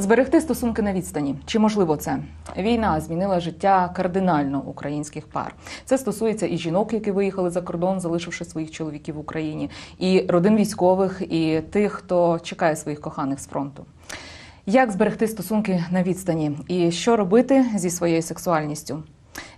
Зберегти стосунки на відстані. Чи можливо це? Війна змінила життя кардинально українських пар. Це стосується і жінок, які виїхали за кордон, залишивши своїх чоловіків в Україні, і родин військових, і тих, хто чекає своїх коханих з фронту. Як зберегти стосунки на відстані і що робити зі своєю сексуальністю?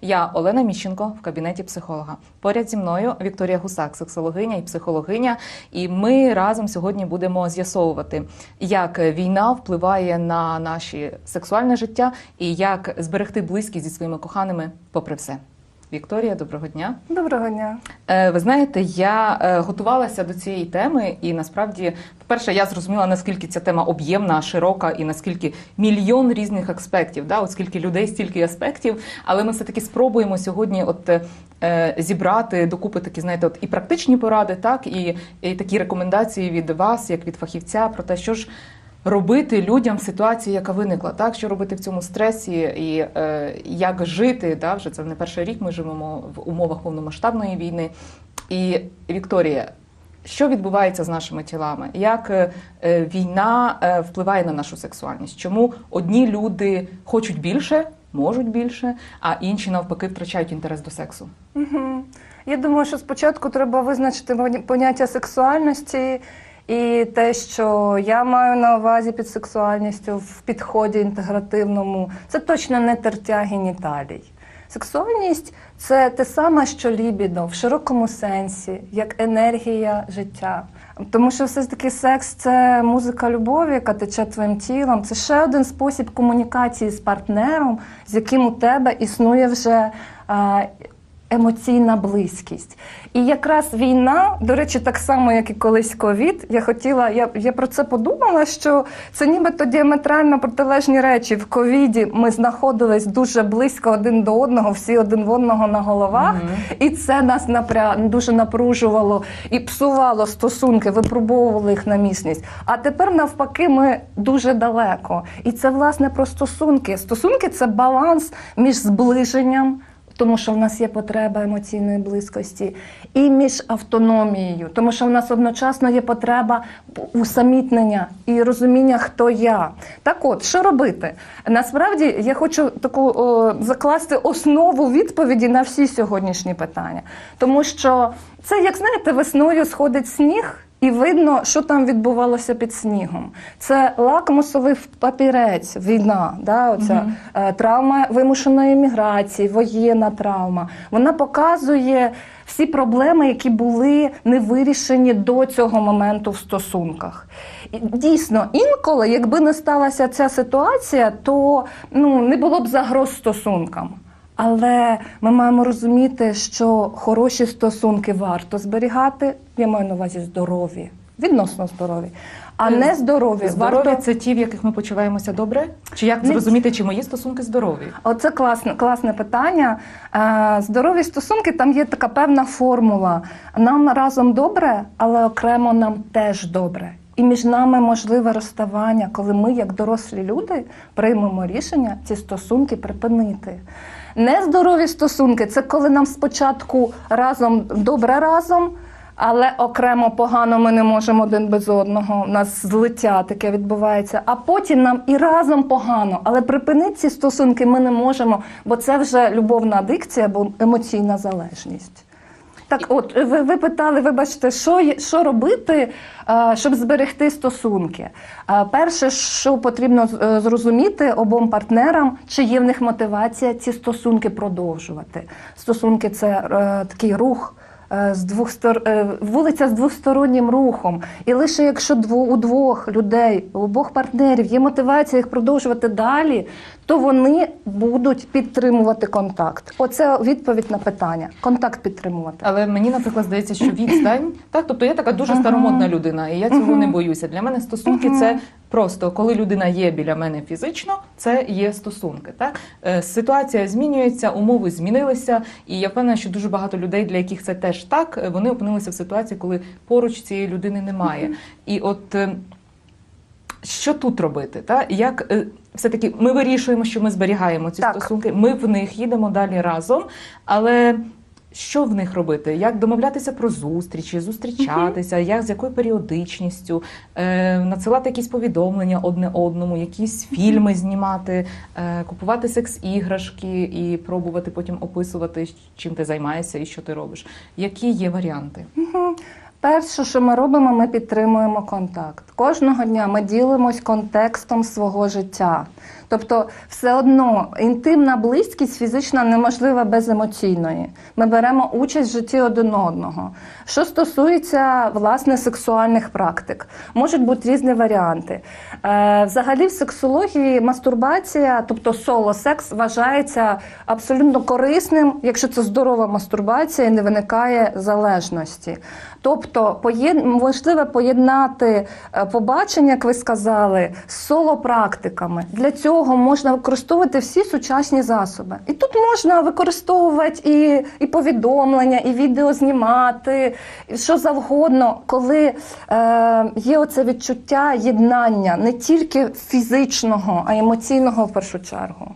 Я Олена Міщенко в кабінеті психолога. Поряд зі мною Вікторія Гусак, сексологиня і психологиня. І ми разом сьогодні будемо з'ясовувати, як війна впливає на наше сексуальне життя і як зберегти близькість зі своїми коханими, попри все. Вікторія, доброго дня. Доброго дня. Е, Ви знаєте, я е, готувалася до цієї теми, і насправді, по-перше, я зрозуміла, наскільки ця тема об'ємна, широка, і наскільки мільйон різних аспектів, да, от скільки людей, стільки аспектів. Але ми все таки спробуємо сьогодні, от е, зібрати докупи такі, знаєте, от і практичні поради, так і, і такі рекомендації від вас, як від фахівця, про те, що ж. Робити людям в яка виникла, так що робити в цьому стресі, і е, як жити, да, вже це не перший рік. Ми живемо в умовах повномасштабної війни. І Вікторія, що відбувається з нашими тілами? Як е, е, війна е, впливає на нашу сексуальність? Чому одні люди хочуть більше, можуть більше, а інші навпаки втрачають інтерес до сексу? Угу. Я думаю, що спочатку треба визначити поня- поняття сексуальності і те, що я маю на увазі під сексуальністю в підході інтегративному, це точно не тертя геніталій. Сексуальність це те саме, що лібідо в широкому сенсі, як енергія життя. Тому що все ж таки секс це музика любові, яка тече твоїм тілом. Це ще один спосіб комунікації з партнером, з яким у тебе існує вже емоційна близькість. І якраз війна, до речі, так само, як і колись ковід, я хотіла, я, я про це подумала, що це нібито діаметрально протилежні речі. В ковіді ми знаходились дуже близько один до одного, всі один в одного на головах, і це нас напря... дуже напружувало і псувало стосунки, випробовувало їх на міцність. А тепер навпаки, ми дуже далеко. І це власне про стосунки. Стосунки це баланс між зближенням тому що в нас є потреба емоційної близькості, і між автономією, тому що в нас одночасно є потреба усамітнення і розуміння, хто я. Так от, що робити? Насправді я хочу таку о, закласти основу відповіді на всі сьогоднішні питання, тому що це, як знаєте, весною сходить сніг. І видно, що там відбувалося під снігом. Це лакмусовий папірець, війна, да, оця е, травма вимушеної міграції, воєнна травма. Вона показує всі проблеми, які були не вирішені до цього моменту в стосунках. І Дійсно, інколи, якби не сталася ця ситуація, то ну, не було б загроз стосункам. Але ми маємо розуміти, що хороші стосунки варто зберігати. Я маю на увазі здорові, відносно здорові, а Е, не здорові. Здорові варто це ті, в яких ми почуваємося добре? Чи як зрозуміти, чи мої стосунки здорові? Оце класне, класне питання. Е, Здорові стосунки, там є така певна формула. Нам разом добре, але окремо нам теж добре. І між нами можливе розставання, коли ми, як дорослі люди, приймемо рішення ці стосунки припинити. Нездорові стосунки це коли нам спочатку разом добре разом, але окремо погано ми не можемо один без одного. У нас злиття таке відбувається. А потім нам і разом погано, але припинити ці стосунки ми не можемо, бо це вже любовна адикція або емоційна залежність. Так, от ви, ви питали, вибачте, що, що робити, е, щоб зберегти стосунки? Е, Перше, що потрібно е, зрозуміти обом партнерам, чи є в них мотивація ці стосунки продовжувати. Стосунки це такий рух. З двох стор... вулиця з двостороннім рухом, і лише якщо дво... у двох людей, у обох партнерів є мотивація їх продовжувати далі, то вони будуть підтримувати контакт. Оце відповідь на питання: контакт підтримувати. Але мені, наприклад, здається, що відстань, так, тобто я така дуже старомодна людина, і я цього не боюся. Для мене стосунки це просто коли людина є біля мене фізично, це є стосунки. Так Е, ситуація змінюється, умови змінилися, і я впевнена, що дуже багато людей, для яких це теж так, е, вони опинилися в ситуації, коли поруч цієї людини немає. І от е, що тут робити? Та як е, все-таки ми вирішуємо, що ми зберігаємо ці Так. стосунки, ми в них їдемо далі разом, але Що в них робити? Як домовлятися про зустрічі, зустрічатися, як з якою періодичністю, е, надсилати якісь повідомлення одне одному, якісь фільми знімати, е, купувати секс-іграшки і пробувати потім описувати, чим ти займаєшся і що ти робиш. Які є варіанти? Мгм. Перше, що ми робимо, ми підтримуємо контакт. Кожного дня ми ділимось контекстом свого життя. Тобто, все одно інтимна близькість фізична неможлива без емоційної. Ми беремо участь в житті один одного. Що стосується власне сексуальних практик, можуть бути різні варіанти. Е, взагалі, в сексології мастурбація, тобто соло-секс, вважається абсолютно корисним, якщо це здорова мастурбація і не виникає залежності. Тобто, поєд... можливо поєднати е, побачення, як ви сказали, з соло-практиками. Для цього можна використовувати всі сучасні засоби. І тут можна використовувати і, і повідомлення, і відео знімати, і що завгодно, коли е, є оце відчуття єднання не тільки фізичного, а й емоційного в першу чергу.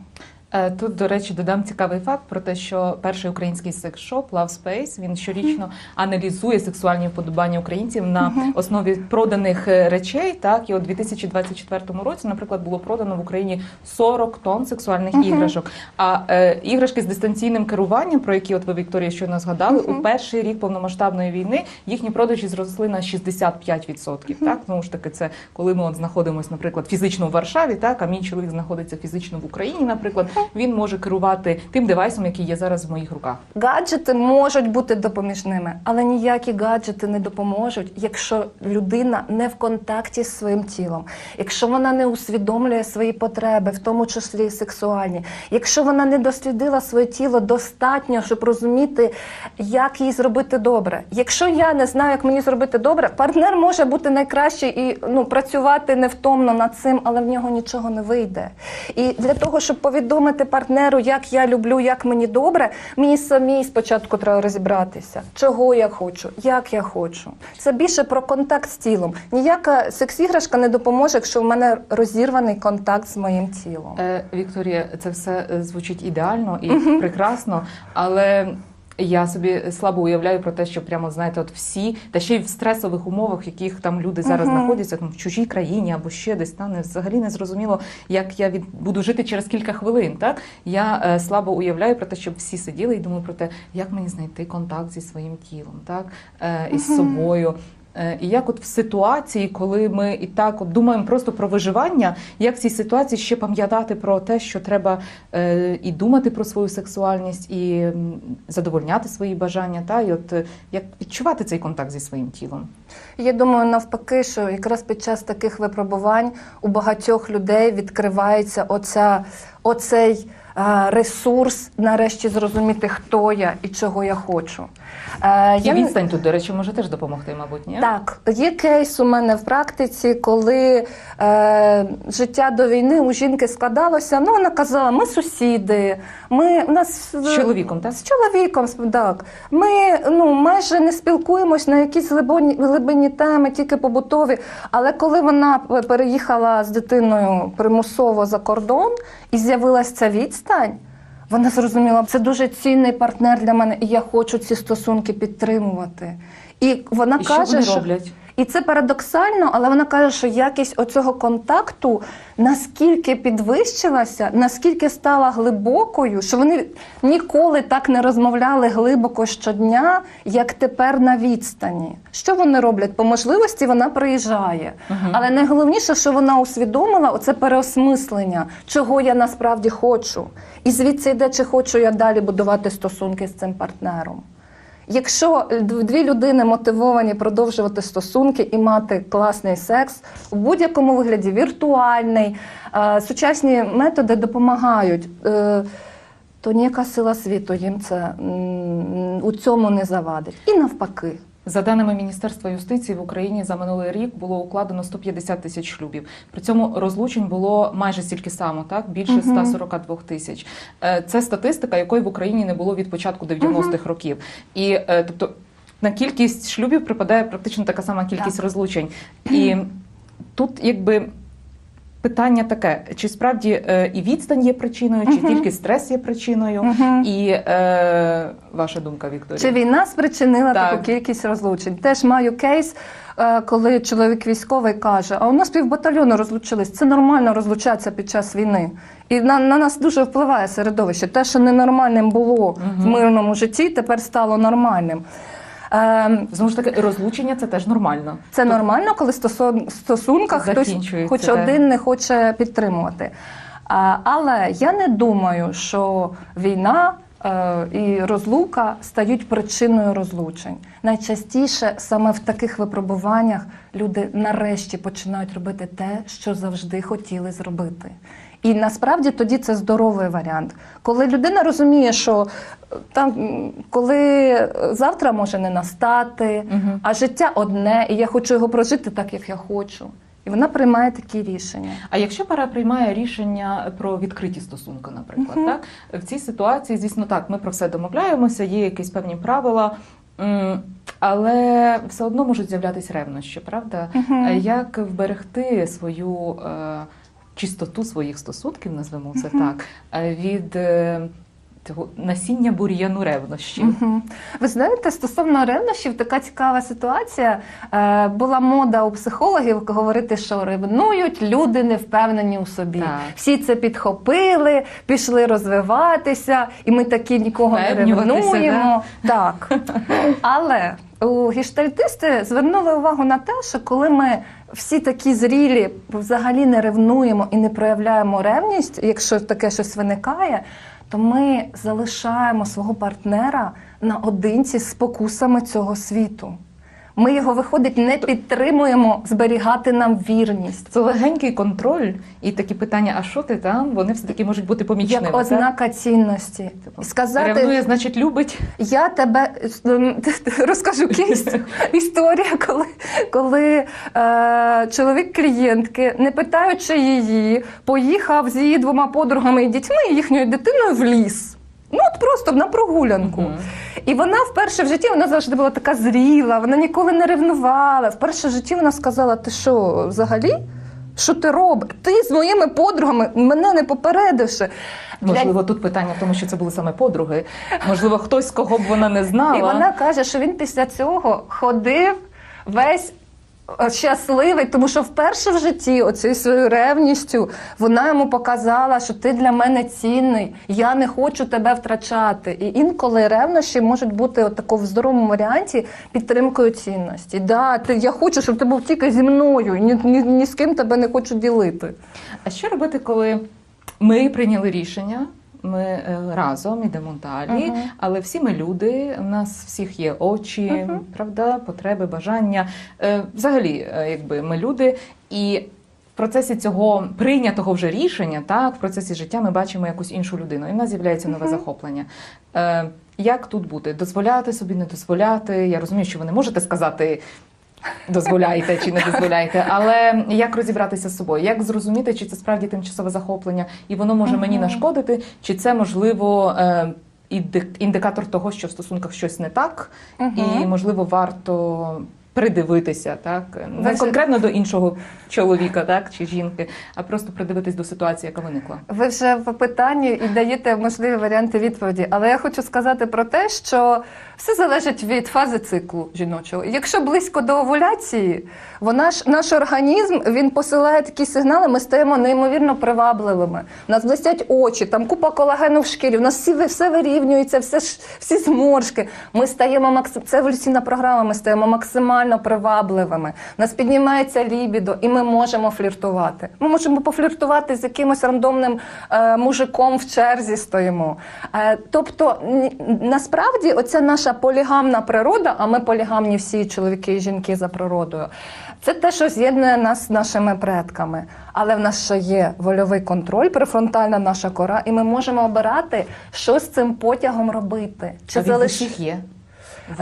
Е, Тут, до речі, додам цікавий факт про те, що перший український секс-шоп Love Space, він щорічно аналізує сексуальні вподобання українців на основі проданих е, речей. Так, і у 2024 році, наприклад, було продано в Україні 40 тонн сексуальних іграшок. А е, іграшки з дистанційним керуванням, про які от ви Вікторія щойно згадали, у перший рік повномасштабної війни їхні продажі зросли на 65%. Так, знову ж таки, це коли ми от знаходимося, наприклад, фізично в Варшаві, так? А мій чоловік знаходиться фізично в Україні, наприклад, він може керувати тим девайсом, який є зараз в моїх руках. Гаджети можуть бути допоміжними, але ніякі гаджети не допоможуть, якщо людина не в контакті з своїм тілом, якщо вона не усвідомлює свої потреби, в тому числі і сексуальні, якщо вона не дослідила своє тіло достатньо, щоб розуміти, як їй зробити добре. Якщо я не знаю, як мені зробити добре, партнер може бути найкращий і ну працювати невтомно над цим, але в нього нічого не вийде. І для того, щоб повідомити партнеру, як я люблю, як мені добре, мені самій спочатку треба розібратися, чого я хочу, як я хочу. Це більше про контакт з тілом. Ніяка секс-іграшка не допоможе, якщо в мене розірваний контакт з моїм тілом. Е, Вікторія, це все е, звучить ідеально і прекрасно, але. Я собі слабо уявляю про те, що прямо знаєте, от всі, та ще й в стресових умовах, в яких там люди зараз знаходяться, там в чужій країні або ще десь там не взагалі не зрозуміло, як я від буду жити через кілька хвилин. Так я е, слабо уявляю про те, щоб всі сиділи і думали про те, як мені знайти контакт зі своїм тілом, так е, із собою. Е, І як от в ситуації, коли ми і так от думаємо просто про виживання, як в цій ситуації ще пам'ятати про те, що треба е, і думати про свою сексуальність, і задовольняти свої бажання, та і от е, як відчувати цей контакт зі своїм тілом. Я думаю, навпаки, що якраз під час таких випробувань у багатьох людей відкривається оця, оцей ресурс, нарешті зрозуміти, хто я і чого я хочу. Е, І я відстань тут, до речі, може теж допомогти, мабуть, ні? Так, є кейс у мене в практиці, коли е, життя до війни у жінки складалося. Ну, вона казала, ми сусіди, ми у нас З чоловіком, так? з чоловіком, так. Ми ну, майже не спілкуємось на якісь глибоні, глибинні теми, тільки побутові. Але коли вона переїхала з дитиною примусово за кордон і з'явилася ця відстань, вона зрозуміла, це дуже цінний партнер для мене, і я хочу ці стосунки підтримувати. І вона І що каже, вони роблять? І це парадоксально, але вона каже, що якість оцього контакту наскільки підвищилася, наскільки стала глибокою, що вони ніколи так не розмовляли глибоко щодня, як тепер на відстані. Що вони роблять? По можливості вона приїжджає. Мгм. Але найголовніше, що вона усвідомила, оце переосмислення, чого я насправді хочу. І звідси йде, чи хочу я далі будувати стосунки з цим партнером. Якщо дві людини мотивовані продовжувати стосунки і мати класний секс у будь-якому вигляді, віртуальний, е, сучасні методи допомагають, е, то ніяка сила світу їм це у цьому не завадить. І навпаки. За даними Міністерства юстиції в Україні за минулий рік було укладено 150 тисяч шлюбів. При цьому розлучень було майже стільки само, так більше Мгм. 142 тисяч. Е, Це статистика, якої в Україні не було від початку 90-х років. І е, тобто на кількість шлюбів припадає практично така сама кількість Так. розлучень. І тут якби. Питання таке: чи справді е, і відстань є причиною, чи Мгм. тільки стрес є причиною? Мгм. І е, ваша думка, Вікторія? Чи війна спричинила Так. таку кількість розлучень? Теж маю кейс, е, коли чоловік військовий каже: а у нас півбатальйону розлучились. Це нормально розлучатися під час війни. І на, на нас дуже впливає середовище. Те, що ненормальним було в мирному житті, тепер стало нормальним. Ем, Знову ж таки, розлучення це теж нормально. Це нормально, коли стосун- стосунка, стосунках хтось, хоч так. один не хоче підтримувати. А, але я не думаю, що війна е, і розлука стають причиною розлучень. Найчастіше саме в таких випробуваннях люди нарешті починають робити те, що завжди хотіли зробити. І насправді тоді це здоровий варіант. Коли людина розуміє, що е, там, коли е, завтра може не настати, Мгм. а життя одне, і я хочу його прожити так, як я хочу. І вона приймає такі рішення. А якщо пара приймає рішення про відкриті стосунки, наприклад, Мгм. так в цій ситуації, звісно, так, ми про все домовляємося, є якісь певні правила, але все одно можуть з'являтися ревнощі, правда? Мгм. Е, Як вберегти свою е, чистоту своїх стосунків, назвемо це Мгм. так, е, від е, цього насіння бур'яну ревнощів? Мгм. Ви знаєте, стосовно ревнощів, така цікава ситуація. Е, була мода у психологів говорити, що ревнують люди не впевнені у собі. Так. Всі це підхопили, пішли розвиватися, і ми такі нікого не ревнуємо. Так. Але у гештальтисти звернули увагу на те, що коли ми всі такі зрілі взагалі не ревнуємо і не проявляємо ревність, якщо таке щось виникає, то ми залишаємо свого партнера наодинці з спокусами цього світу. Ми його, виходить, не підтримуємо зберігати нам вірність. Це легенький контроль і такі питання: а що ти там? Вони все таки можуть бути помічними. Як так? ознака цінності. Типу, сказати, Ревнує, значить, любить. Я тебе розкажу кейс. Історія, коли, коли е, чоловік клієнтки, не питаючи її, поїхав з її двома подругами і дітьми і їхньою дитиною в ліс. Ну, от просто на прогулянку. Мгм. І вона вперше в житті вона завжди була така зріла, вона ніколи не ревнувала. Вперше в житті вона сказала: ти що, взагалі? Що ти робиш? Ти з моїми подругами мене не попередивши. Можливо, тут питання в тому, що це були саме подруги. Можливо, хтось, кого б вона не знала. І вона каже, що він після цього ходив весь. Щасливий, тому що вперше в житті оцією своєю ревністю вона йому показала, що ти для мене цінний, я не хочу тебе втрачати. І інколи ревнощі можуть бути от в здоровому варіанті підтримкою цінності. Да, ти, я хочу, щоб ти був тільки зі мною, ні, ні, ні з ким тебе не хочу ділити. А що робити, коли ми прийняли рішення? Ми е, разом ідемо далі, Мгм. але всі ми люди, у нас всіх є очі, Мгм. правда, потреби, бажання. Е, Взагалі, е, якби ми люди, і в процесі цього прийнятого вже рішення, так, в процесі життя ми бачимо якусь іншу людину, і в нас з'являється нове Мгм. захоплення. Як тут бути? Дозволяти собі, не дозволяти? Я розумію, що ви не можете сказати. Дозволяйте чи не дозволяєте, але як розібратися з собою, як зрозуміти, чи це справді тимчасове захоплення, і воно може мені нашкодити, чи це можливо е, індикатор того, що в стосунках щось не так, і можливо варто придивитися, так не Ви конкретно до іншого чоловіка, так чи жінки, а просто придивитись до ситуації, яка виникла. Ви вже в питанні і даєте можливі варіанти відповіді, але я хочу сказати про те, що все залежить від фази циклу жіночого. Якщо близько до овуляції, вона ж наш організм він посилає такі сигнали, ми стаємо неймовірно привабливими. У нас блистять очі, там купа колагену в шкірі, у нас всі все вирівнюється, все всі зморшки. Ми стаємо максим... це еволюційна програма. Ми стаємо максимально привабливими. У нас піднімається лібідо, і ми можемо фліртувати. Ми можемо пофліртувати з якимось рандомним е, мужиком в черзі стоїмо. Е, тобто, насправді, оця наша полігамна природа, а ми полігамні всі чоловіки і жінки за природою. Це те, що з'єднує нас з нашими предками. Але в нас ще є вольовий контроль, префронтальна наша кора, і ми можемо обирати, що з цим потягом робити. Чи а він залиш- усіх є?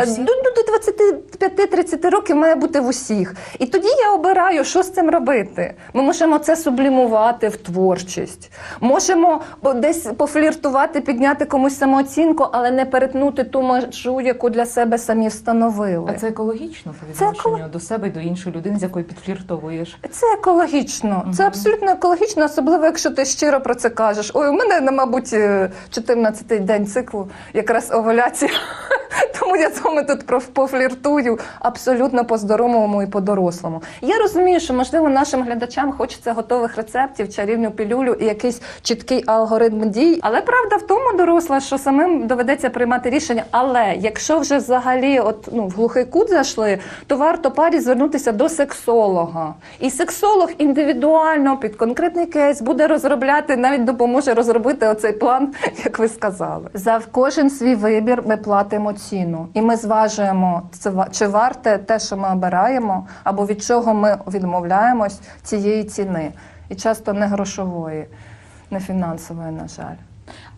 Усіх? Ну, ну, до 25-30 років має бути в усіх. І тоді я обираю, що з цим робити. Ми можемо це сублімувати в творчість. Можемо десь пофліртувати, підняти комусь самооцінку, але не перетнути ту межу, яку для себе самі встановили. А це екологічно по Це відношенню до себе і до іншої людини, з якою підфліртовуєш. Це екологічно. Це абсолютно екологічно, особливо якщо ти щиро про це кажеш. Ой, у мене, мабуть, 14-й день циклу, якраз овуляція. Тому я вами тут пофліртую абсолютно по-здоровому і по-дорослому. Я розумію, що можливо нашим глядачам хочеться готових рецептів, чарівну пілюлю і якийсь чіткий алгоритм дій. Але правда в тому доросла, що самим доведеться приймати рішення. Але якщо вже взагалі от ну в глухий кут зайшли, то варто парі звернутися до сексолога. І сексолог індивідуально під конкретний кейс буде розробляти, навіть допоможе розробити оцей план, як ви сказали. За кожен свій вибір ми платимо ціну, і ми зважуємо, чи варте те, що ми обираємо, або від чого ми відмовляємось цієї ціни, і часто не грошової, не фінансової, на жаль.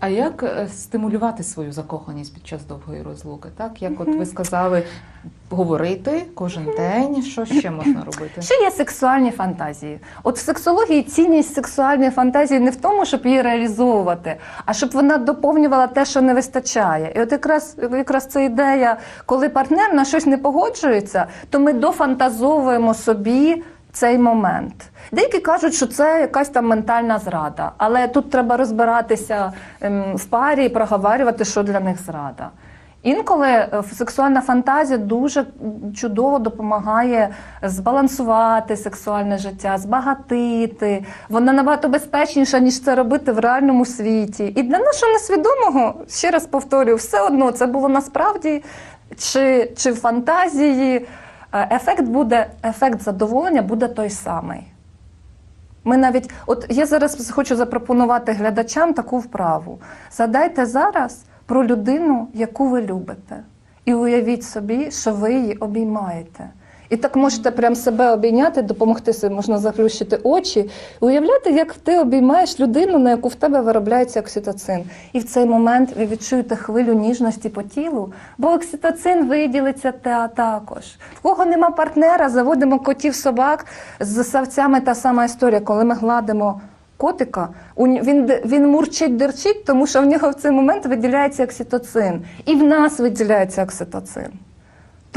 А як е, стимулювати свою закоханість під час довгої розлуки? Так, як от ви сказали, говорити кожен день, що ще можна робити? Ще є сексуальні фантазії. От в сексології цінність сексуальної фантазії не в тому, щоб її реалізовувати, а щоб вона доповнювала те, що не вистачає. І от якраз якраз це ідея, коли партнер на щось не погоджується, то ми дофантазовуємо собі. Цей момент. Деякі кажуть, що це якась там ментальна зрада, але тут треба розбиратися ем, в парі і проговорювати, що для них зрада. Інколи е, сексуальна фантазія дуже чудово допомагає збалансувати сексуальне життя, збагатити. Вона набагато безпечніша, ніж це робити в реальному світі. І для нашого несвідомого, ще раз повторюю, все одно це було насправді чи, чи фантазії. Е, Ефект буде, ефект задоволення буде той самий. Ми навіть, от я зараз хочу запропонувати глядачам таку вправу. Задайте зараз про людину, яку ви любите, і уявіть собі, що ви її обіймаєте. І так можете прям себе обійняти, допомогти собі, можна заплющити очі, уявляти, як ти обіймаєш людину, на яку в тебе виробляється окситоцин. І в цей момент ви відчуєте хвилю ніжності по тілу, бо окситоцин виділиться та також. В кого нема партнера, заводимо котів собак з савцями та сама історія, коли ми гладимо. Котика він він мурчить дерчить, тому що в нього в цей момент виділяється окситоцин, і в нас виділяється окситоцин.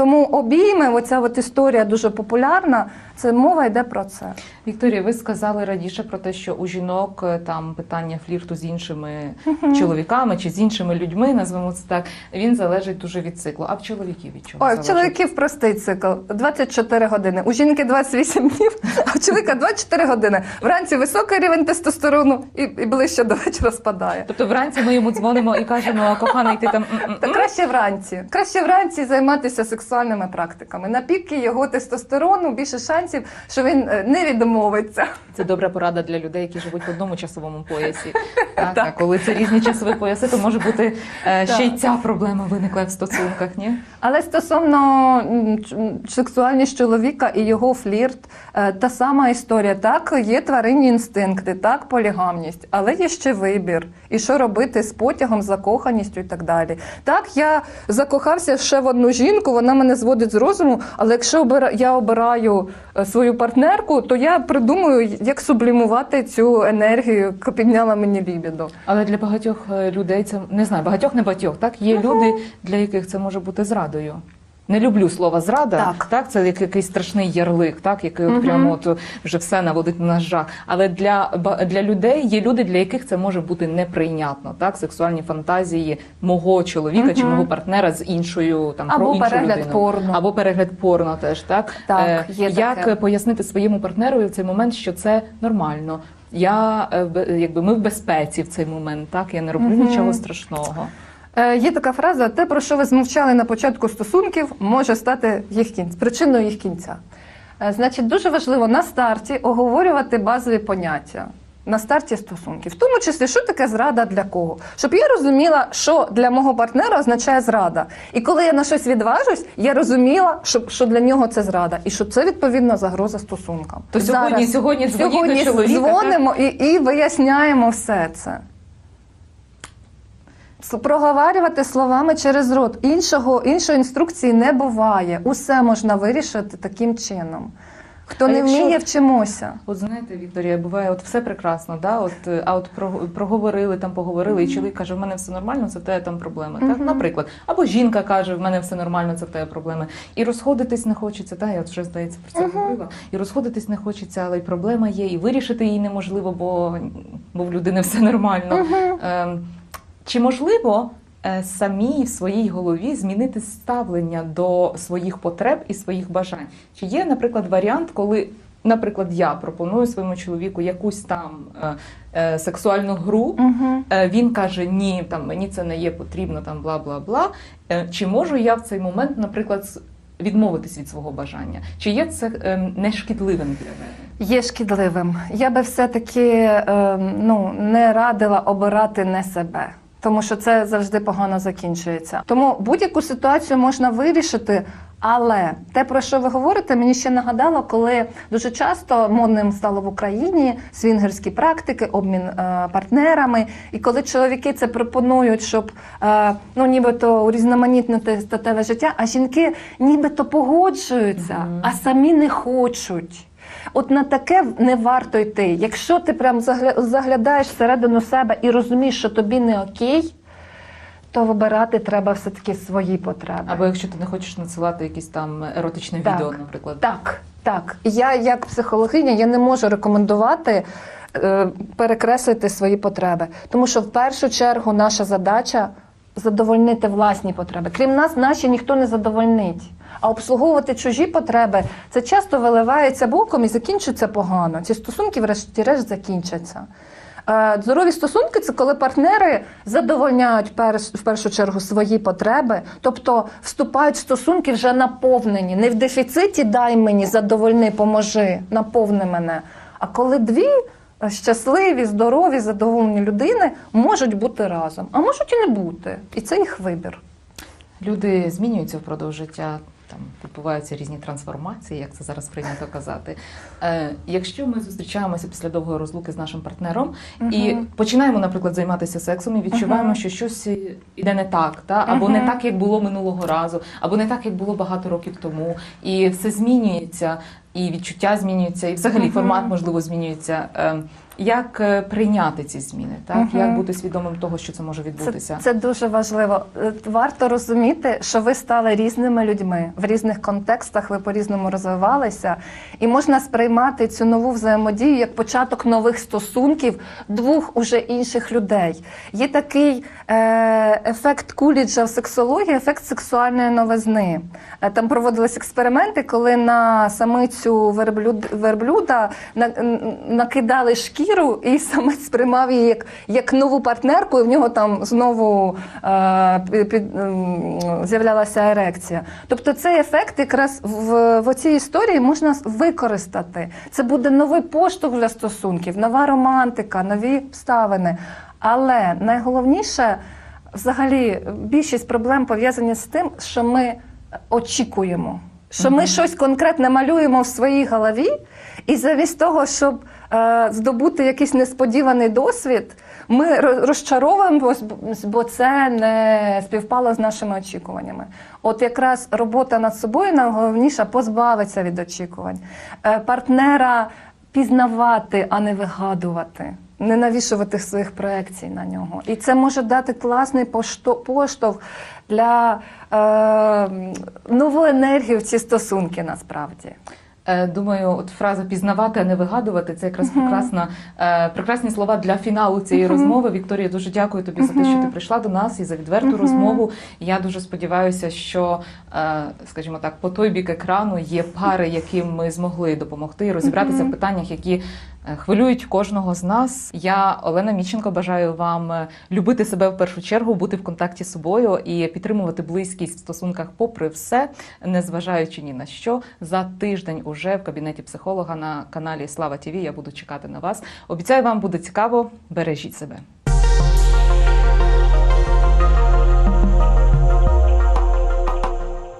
Тому обійми, оця от історія дуже популярна. Це мова йде про це. Вікторія, ви сказали раніше про те, що у жінок е, там питання флірту з іншими чоловіками чи з іншими людьми, назвемо це так. Він залежить дуже від циклу. А в чоловіків від чого Ой, в чоловіків простий цикл 24 години. У жінки 28 днів, а у чоловіка 24 години. Вранці високий рівень тестостерону і, і ближче до вечора спадає. Тобто вранці ми йому дзвонимо і кажемо, коханий, ти там. Та краще вранці. Краще вранці займатися сексуальними практиками. На піки його тестостерону більше шансів, що він е, не відмовиться. це добра порада для людей, які живуть в одному часовому поясі. Так, Так. А коли це різні часові пояси, то може бути е, ще й ця проблема виникла в стосунках. Ні? Але стосовно сексуальність чоловіка і його флірт, е, та сама історія. Так, є тваринні інстинкти, так, полігамність, але є ще вибір. І що робити з потягом, закоханістю і так далі. Так, я закохався ще в одну жінку, вона мене зводить з розуму, але якщо я обираю свою партнерку, то я придумаю, як сублімувати цю енергію, яка підняла мені лібідо. Але для багатьох е, людей це не знаю, багатьох не багатьох. Так є люди, для яких це може бути зрадою. Не люблю слово зрада, Так. так це як якийсь страшний ярлик, так який от прямо от вже все наводить на жах. Але для для людей є люди, для яких це може бути неприйнятно. Так, сексуальні фантазії мого чоловіка чи Мгм. мого партнера з іншою там Або про іншу перегляд людину. порно. або перегляд порно теж так. Так, Е, є як таке. пояснити своєму партнеру в цей момент, що це нормально. Я е, якби ми в безпеці в цей момент, так я не роблю Мгм. нічого страшного. Е, Є така фраза: те, про що ви змовчали на початку стосунків, може стати їх кінць, причиною їх кінця. Е, Значить, дуже важливо на старті оговорювати базові поняття. На старті стосунків, в тому числі, що таке зрада для кого, щоб я розуміла, що для мого партнера означає зрада. І коли я на щось відважусь, я розуміла, що, що для нього це зрада, і що це відповідно загроза стосункам. То сьогодні- сьогодні дзвоніть сьогодні чоловіка, дзвонимо і, і виясняємо все це. Проговарювати словами через рот. Іншого, іншої інструкції не буває. Усе можна вирішити таким чином. Хто А не якщо- вміє, вчимося. От знаєте, Вікторія, буває, от все прекрасно, да? от, е, а от про- проговорили, там поговорили, і чоловік каже, в мене все нормально, це в тебе там проблеми. Так? Наприклад, або жінка каже, в мене все нормально, це в тебе проблеми. І розходитись не хочеться, та, я от вже здається про це Мгм. говорила. І розходитись не хочеться, але й проблема є, і вирішити її неможливо, бо, бо в людини все нормально. Мгм. Ем, Чи можливо е, самій в своїй голові змінити ставлення до своїх потреб і своїх бажань? Чи є, наприклад, варіант, коли, наприклад, я пропоную своєму чоловіку якусь там е, е, сексуальну гру? Е, Він каже, ні, там мені це не є потрібно, там бла бла бла. Е, Чи можу я в цей момент, наприклад, відмовитись від свого бажання? Чи є це ем, нешкідливим для мене? Є шкідливим. Я би все-таки е, ну, не радила обирати не себе. Тому що це завжди погано закінчується. Тому будь-яку ситуацію можна вирішити, але те, про що ви говорите, мені ще нагадало, коли дуже часто модним стало в Україні свінгерські практики, обмін е, партнерами. І коли чоловіки це пропонують, щоб е, ну нібито урізноманітнити статеве життя, а жінки нібито погоджуються, Мгм. а самі не хочуть. От на таке не варто йти. Якщо ти прям заглядаєш всередину себе і розумієш, що тобі не окей, то вибирати треба все-таки свої потреби. Або якщо ти не хочеш надсилати якісь там еротичне Так. відео, наприклад. Так, так. Я як психологиня я не можу рекомендувати е, перекреслити свої потреби, тому що в першу чергу наша задача задовольнити власні потреби. Крім нас, наші ніхто не задовольнить. А обслуговувати чужі потреби це часто виливається боком і закінчується погано. Ці стосунки, врешті-решт, закінчаться. Е, Здорові стосунки це коли партнери задовольняють в першу чергу свої потреби, тобто вступають в стосунки вже наповнені. Не в дефіциті дай мені, задовольни, поможи, наповни мене. А коли дві щасливі, здорові, задоволені людини можуть бути разом, а можуть і не бути. І це їх вибір. Люди змінюються впродовж життя. Там відбуваються різні трансформації, як це зараз прийнято казати. Е, якщо ми зустрічаємося після довгої розлуки з нашим партнером і починаємо, наприклад, займатися сексом, і відчуваємо, Мгм. що щось іде не так, та або не так, як було минулого разу, або не так, як було багато років тому, і все змінюється, і відчуття змінюється, і взагалі Мгм. формат можливо змінюється. Е, як е, прийняти ці зміни, так Мгм. як бути свідомим того, що це може відбутися? Це, це дуже важливо. Е, Варто розуміти, що ви стали різними людьми в різних контекстах. Ви по-різному розвивалися, і можна сприймати цю нову взаємодію як початок нових стосунків двох уже інших людей. Є такий е, ефект Куліджа в сексології, ефект сексуальної новизни. Е, Там проводились експерименти, коли на самицю верблюд, верблюда на, накидали шкіру, і самець сприймав її як, як нову партнерку, і в нього там знову е, під, під, з'являлася ерекція. Тобто цей ефект якраз в, в цій історії можна використати. Це буде новий поштовх для стосунків, нова романтика, нові обставини. Але найголовніше, взагалі, більшість проблем пов'язані з тим, що ми очікуємо. Що ми щось конкретне малюємо в своїй голові, і замість того, щоб е, здобути якийсь несподіваний досвід, ми ро- розчаровуємось, бо- це не співпало з нашими очікуваннями. От якраз робота над собою найголовніше позбавитися від очікувань, Е, партнера пізнавати, а не вигадувати. Не навішувати своїх проекцій на нього. І це може дати класний поштовх для нову енергію в ці стосунки насправді. Е, Думаю, от фраза пізнавати, а не вигадувати це якраз прекрасна, е, прекрасні слова для фіналу цієї розмови. Вікторія, дуже дякую тобі за те, що ти прийшла до нас і за відверту розмову. Я дуже сподіваюся, що, е, скажімо так, по той бік екрану є пари, яким ми змогли допомогти розібратися в питаннях, які е, хвилюють кожного з нас. Я Олена Міченко бажаю вам е, любити себе в першу чергу, бути в контакті з собою і підтримувати близькість в стосунках, попри все, незважаючи ні на що. За тиждень уже в кабінеті психолога на каналі Слава Тіві я буду чекати на вас. Обіцяю, вам буде цікаво. Бережіть себе.